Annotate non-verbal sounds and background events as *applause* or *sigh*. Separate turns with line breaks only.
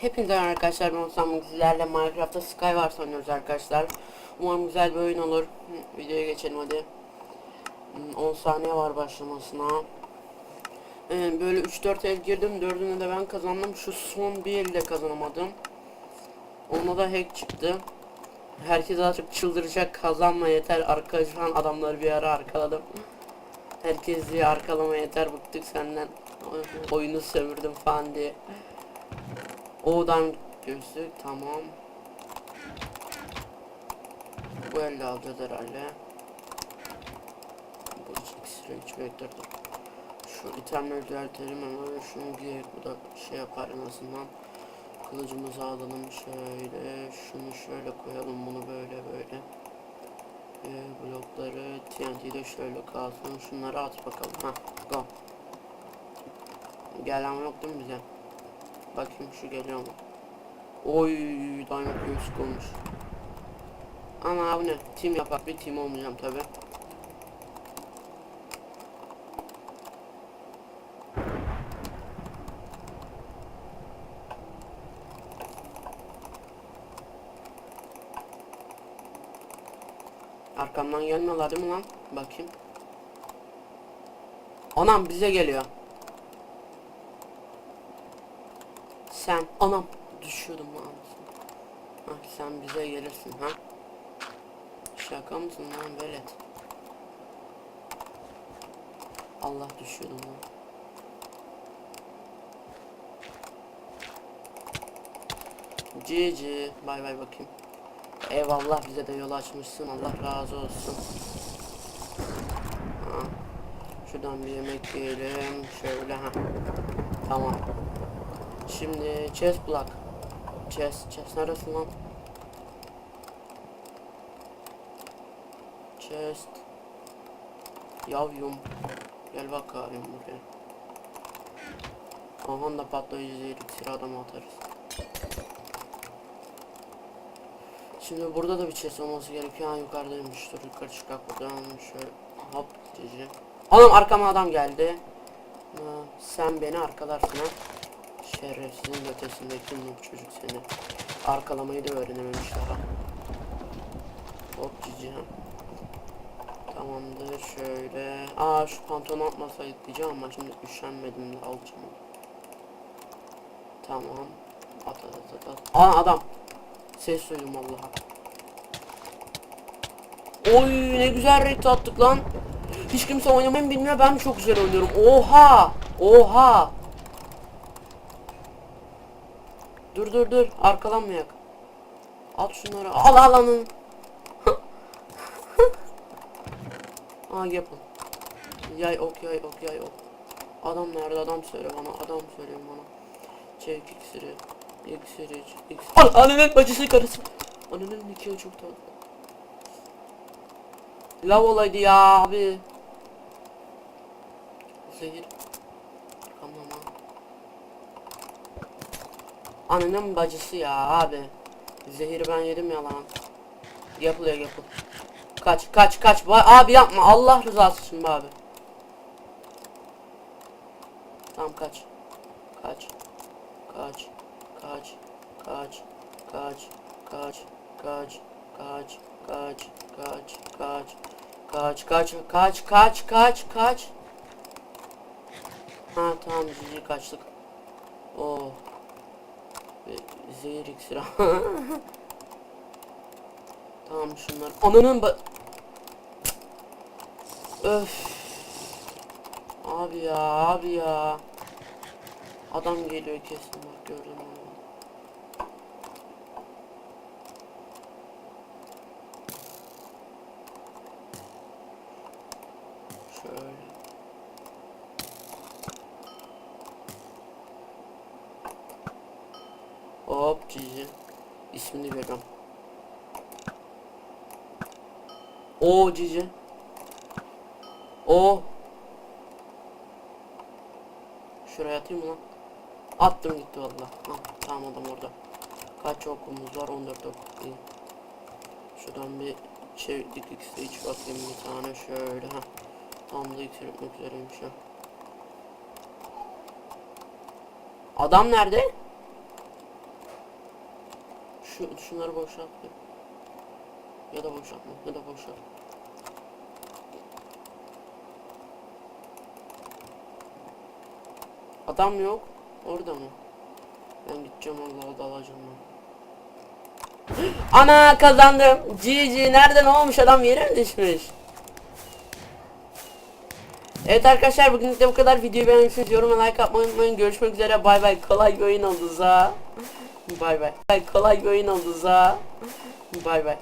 Hepinize merhaba arkadaşlar ben Osman sizlerle Minecraft'ta Skywars oynuyoruz arkadaşlar. Umarım güzel bir oyun olur. Videoya geçelim hadi. Hmm, 10 saniye var başlamasına. Böyle 3-4 el girdim. 4'ünü de ben kazandım. Şu son bir elde kazanamadım. Onda da hack çıktı. Herkes artık çıldıracak kazanma yeter. Arkadaşlar adamları bir ara arkaladım. Herkes diye arkalama yeter bıktık senden. Oyunu sömürdüm falan diye. O'dan gözlük tamam. Bu elde alacağız herhalde. Bu X-ray 3 vektör dur. Şu itemleri düzeltelim hemen şunu giyek bu da şey yapar en azından. Kılıcımızı alalım şöyle. Şunu şöyle koyalım bunu böyle böyle. Ee, blokları TNT'de şöyle kalsın. Şunları at bakalım. Ha, go. Gelen yok değil mi bize? Bakayım şu geliyor mu? Oy diamond göğsük olmuş. Ama abi ne? Team yapak bir team olmayacağım tabi. Arkamdan gelmiyorlar değil mi lan? Bakayım. Anam bize geliyor. Sen anam düşüyordum lan. Ha sen bize gelirsin ha. Şaka mısın lan velet? Allah düşüyordum lan. Cici bay bay bakayım. Eyvallah bize de yol açmışsın Allah razı olsun. Ha. Şuradan bir yemek yiyelim şöyle ha. Tamam. Şimdi chest block. Chest, chest neresi lan? Chest. Yavyum. Gel bakayım buraya. Aha da patlayıcı iksir adamı atarız. Şimdi burada da bir chest olması gerekiyor. Ha yukarıdaymış. Dur yukarı çıkak buradan şöyle hop diyeceğim. Oğlum arkama adam geldi. Sen beni arkalarsın ha. Şerefsizin ötesindeki noob çocuk seni. Arkalamayı da öğrenememiş daha. Hop ha. Tamamdır şöyle. Aa şu pantolonu atmasaydık diyeceğim ama şimdi üşenmedim de alacağım. Tamam. At at at at. Aa adam. Ses duydum Allah'a. Oy ne güzel red attık lan. Hiç kimse oynamayı bilmiyor ben çok güzel oynuyorum. Oha! Oha! Dur dur dur arkalanmayak. At şunları. Al al lan. *laughs* Aa yapın. Yay ok yay ok yay ok. Adam nerede adam söyle bana adam söyle bana. Çek iksiri. İksiri. Al annenin bacısı karısı. Annenin nikahı çok tatlı. Lav olaydı ya abi. Zehir. Ha. Annenin bacısı ya abi. Zehiri ben yedim ya lan. Yapılıyor yapıl. Kaç kaç kaç. Abi yapma Allah rızası için abi. Tamam kaç. Kaç. Kaç. Kaç. Kaç. Kaç. Kaç. Kaç. Kaç. Kaç. Kaç. Kaç. Kaç kaç kaç kaç kaç kaç. Ha tamam cici kaçtık. Oh. Zehir iksiri. tamam şunlar. Ananın ba... Öf. Abi ya abi ya. Adam geliyor kesin bak gördüm onu. Şöyle. Hop cici. İsmini veriyorum. O cici. O. Şuraya atayım mı lan? Attım gitti valla. Tamam adam orada. Kaç okumuz var? 14 ok. İyi. Şuradan bir çeviklik X'de hiç bakayım bir tane şöyle ha. Tam da yürütmek üzereymiş ha. Adam nerede? Şu şunları boşalt. Ya da boşaltma ya da boşalt. Adam yok. Orada mı? Ben gideceğim Allah Allah alacağım ben. Ana kazandım. GG nereden olmuş adam yere mi düşmüş? Evet arkadaşlar bugünlük de bu kadar. Videoyu beğenmişsiniz. Yoruma like atmayı unutmayın. Görüşmek üzere. Bay bay. Kolay bir oyun oldu za. Bay bay. Kolay bir oyun oldu za. Bay bay.